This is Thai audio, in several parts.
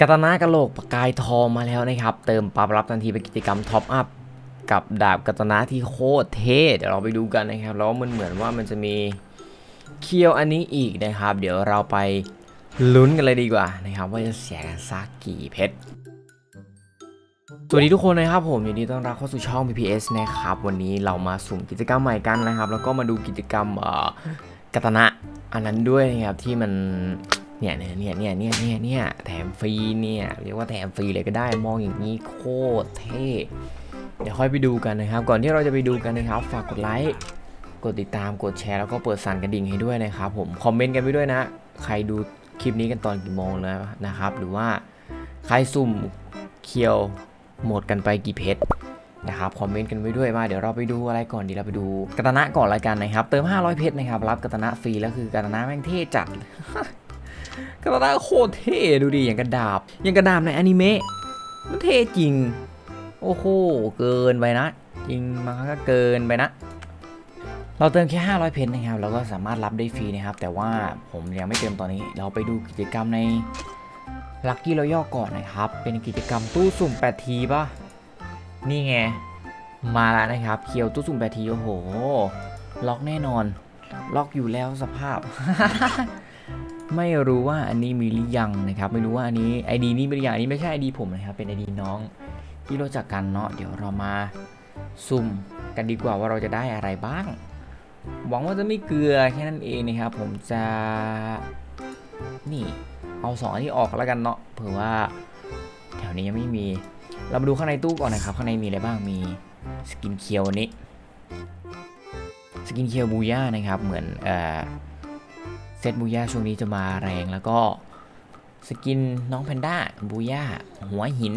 กาตนากระโหลกประกายทองมาแล้วนะครับ เติมปั๊บรับทันทีเป็นกิจกรรมท็อปอัพกับดาบกาตนาที่โคตรเท่เดี๋ยวเราไปดูกันนะครับ แล้วมันเหมือนว่ามันจะมีเคียวอันนี้อีกนะครับ เดี๋ยวเราไปลุ้นกันเลยดีกว่านะครับ ว่าจะเสียกันสักกี่เพชรสวัสดีทุกคนนะครับผมยินดีต้อนรับเข้าสู่ช่อง PPS นะครับ วันนี้เรามาสุ่มกิจกรรมใหม่กันนะครับ แล้วก็มาดูกิจกรรมเอ่อกาตนะอันนั้นด้วยนะครับที่มัน เนี่ยเนี่ยเนี่ยเนี่ยเนี่ยเนี่ยเนี่ยแถมฟรีเนี่ยเรียกว่าแถมฟรีเลยก็ได้มองอย่างนี้โคตรเท่เดี๋ยวค่อยไปดูกันนะครับ ก่อนที่เราจะไปดูกันนะครับ ฝากกดไลค์กดติดตามกดแชร์แล้วก็เปิดสั่นกระดิ่งให้ด้วยนะครับผมคอมเมนต์กันไปด้วยนะ ใครดูคลิปนี้กันตอนกี่โมงแล้วนะครับ หรือว่าใครสุ่มเคียวหมดกันไปกี่เพชรนะครับคอมเมนต์กันไว้ด้วยมาเดี๋ยวเราไปดูอะไรก่อนดีเราไปดูกาตนะก่อนรายการนะครับ เติม 500 เพชรนะครับ รับกาตนะฟรีแล้วคือกาตนะแม่งเท่จัด กาตานะโคตรเท่ดูดิอย่างกระดาบอย่างกระดาบในอนิเมะมันเท่จริง โอ้โหเกินไปนะ จริงมันก็เกินไปนะ เราเติมแค่ 500 เพชรนะครับเราก็สามารถรับได้ฟรีนะครับ แต่ว่าผมยังไม่เติมตอนนี้ เราไปดูกิจกรรมในลัคกี้รอยัลก่อนนะครับ เป็นกิจกรรมตู้สุ่ม 8 ทีป่ะ นี่ไง มาแล้วนะครับ เคียวตู้สุ่ม 8 ที โอ้โห ล็อกแน่นอน ล็อกอยู่แล้วสภาพ ไม่รู้ว่าอันนี้มีหรือยังนะครับ ไม่รู้ว่าอันนี้ ID นี้เป็นอย่างอันนี้ไม่ใช่ ID ผมนะครับ เป็น ID น้องที่รู้จักกันเนาะ เดี๋ยวเรามาสุ่มกันดีกว่าว่าเราจะได้อะไรบ้าง หวังว่าจะไม่เกลือแค่นั้นเองนะครับ ผมจะนี่เอาสองอันนี้ออกแล้วกันเนาะ เผื่อว่าแถวนี้ยังไม่มี เรามาดูข้างในตู้ก่อนนะครับ ข้างในมีอะไรบ้าง มีสกินเคียวนนี้ สกินเคียวบูย่านะครับ เหมือนเอ่อ เซตบูย่าช่วงนี้จะมาแรงแล้วก็สกินน้องแพนด้าบูย่าหัวหิน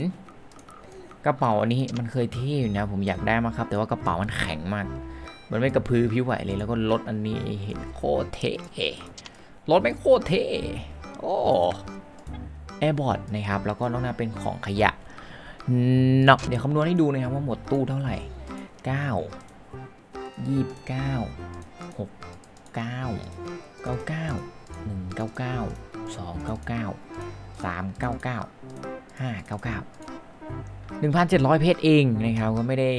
กระเป๋าอันนี้มันเคยเท่อยู่นะผมอยากได้มากครับ แต่ว่ากระเป๋ามันแข็งมาก มันไม่กระพือผิวไหวเลยแล้วก็รถอันนี้เห็นโคตรเท่รถไม่โคตรเท่โอ้แอร์บอร์ดนะครับแล้วก็น้อกนั้นเป็นของขยะเนาะเดี๋ยวคำนวณให้ดูนะครับว่าหมดตู้เท่าไหร่ 9 29 6 9 199 299 399 599 1,700 เพชรเองนะครับก็ไม่ได้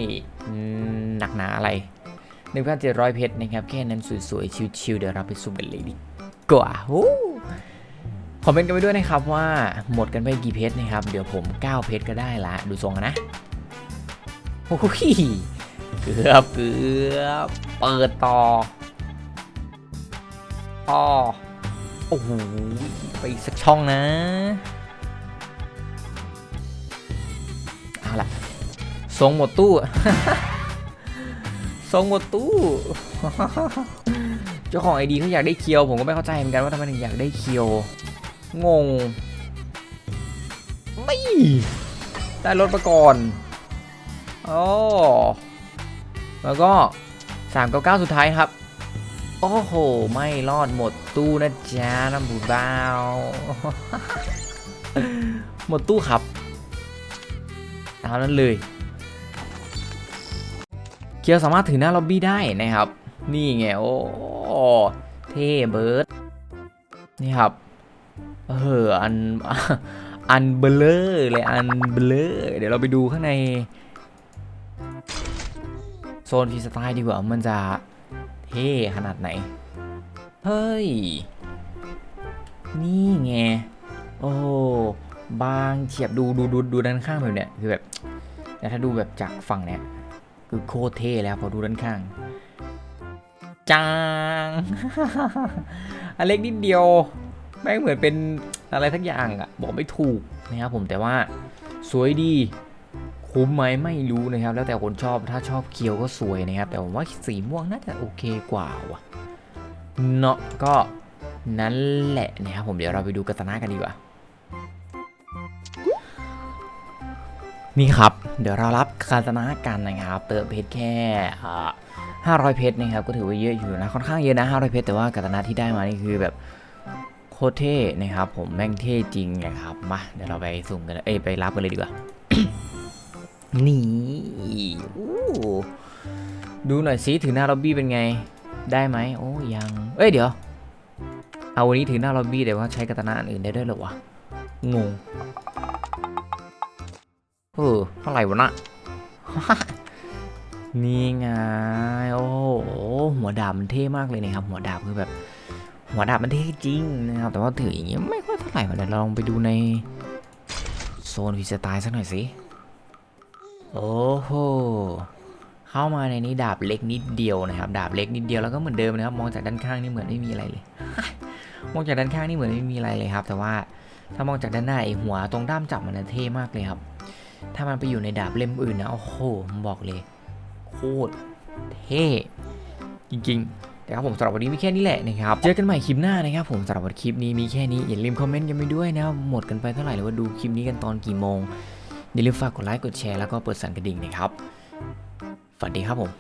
หนักหนาอะไร 1,700 เพชรนะครับแค่นั้นสวยๆ ชิวๆเดี๋ยวเราไปสุ่มกันเลยดีกว่าโอ้คอมเมนต์กันไปด้วยนะครับว่าหมดกันไปกี่เพชรนะครับ เดี๋ยวผม 9 เพชรก็ได้ละดูทรงนะโอ้โหเกือบเกือบเปิดต่อ ต่อ โอ้โห ไปอีกสักช่องนะ เอาล่ะทรงหมดตู้ทรงหมดตู้ เจ้าของไอดีเขาอยากได้เคียว ผมก็ไม่เข้าใจเหมือนกันว่าทำไมถึงอยากได้เคียว งง ไม่ ได้รถมาก่อนโอ้แล้วก็ 399 สุดท้ายครับ โอ้โห ไม่รอดหมดตู้นะจ๊ะน้ำบูบ้าว หมดตู้ครับตามนั้นเลย เคียวสามารถถึงหน้าล็อบบี้ได้นะครับ นี่ไงโอ้เท่เบิร์ดนี่ครับเอออันอันเบลเลอร์เลยอันเบลเลอร์เดี๋ยวเราไปดูข้างใน โซนฟรีสไตล์ดีกว่ามันจะ ท่ขนาดไหน เฮ้ย นี่ไง โอ้ บางเฉียบดูดูดูดูด้านข้างแบบเนี้ยคือแบบแต่ถ้าดูแบบจากฝั่งเนี้ยคือโคตรเท่แล้วพอดูด้านข้างจางอันเล็กนิดเดียวแม่งเหมือนเป็นอะไรทักอย่างอะ บอกไม่ถูกนะครับผมแต่ว่าสวยดี คุ้มไหมไม่รู้นะครับ แล้วแต่คนชอบถ้าชอบเคียวก็สวยนะครับ แต่ผมว่าสีม่วงน่าจะโอเคกว่าว่ะเนาะก็นั่นแหละนะครับผมเดี๋ยวเราไปดูกาตานะกันดีกว่านี่ครับ เดี๋ยวเรารับกาตานะกันนะครับ เติมเพชรแค่อ่า500เพชรนะครับก็ถือว่าเยอะอยู่นะค่อนข้างเยอะนะ500เพชรแต่ว่ากาตานะที่ได้มานี่คือแบบโคตรเท่นะครับ ผมแม่งเท่จริงนะครับมาเดี๋ยวเราไปสุ่มกันเลยเอ้ยไปรับกันเลยดีกว่า นี่ดูหน่อยซิถึงหน้าล็อบบี้เป็นไง ได้ไหมโอ้ยัง เอ้ยเดี๋ยว เอาวันนี้ถึงหน้าล็อบบี้แต่ว่าใช้กาตนะอันอื่นได้ด้วยหรอวะ งง เออเท่าไหร่วะนะนี่ไง โอ้โห หัวดาบมันเท่มากเลยนะครับ หัวดาบคือแบบ หัวดาบมันเท่จริงนะครับ แต่ว่าถืออย่างเงี้ยไม่ค่อยเท่าไหร่วะเดี๋ยวเราลองไปดูในโซนฟรีสไตล์สักหน่อยสิ โอ้โหเข้ามาในนี้ดาบเล็กนิดเดียวนะครับ ดาบเล็กนิดเดียวแล้วก็เหมือนเดิมนะครับ มองจากด้านข้างนี่เหมือนไม่มีอะไรเลย มองจากด้านข้างนี่เหมือนไม่มีอะไรเลยครับ แต่ว่าถ้ามองจากด้านหน้าไอหัวตรงด้ามจับมันเท่มากเลยครับ ถ้ามันไปอยู่ในดาบเล่มอื่นนะโอ้โหผมบอกเลยโคตรเท่จริงๆแต่ครับผมสำหรับวันนี้มีแค่นี้แหละนะครับเจอกันใหม่คลิปหน้านะครับผมสำหรับวันคลิปนี้มีแค่นี้อย่าลืมคอมเมนต์กันไปด้วยนะหมดกันไปเท่าไหร่หรือว่าดูคลิปนี้กันตอนกี่โมง อย่าลืมฝากกดไลค์กดแชร์แล้วก็เปิดสั่นกระดิ่งนะครับ ฝันดีครับผม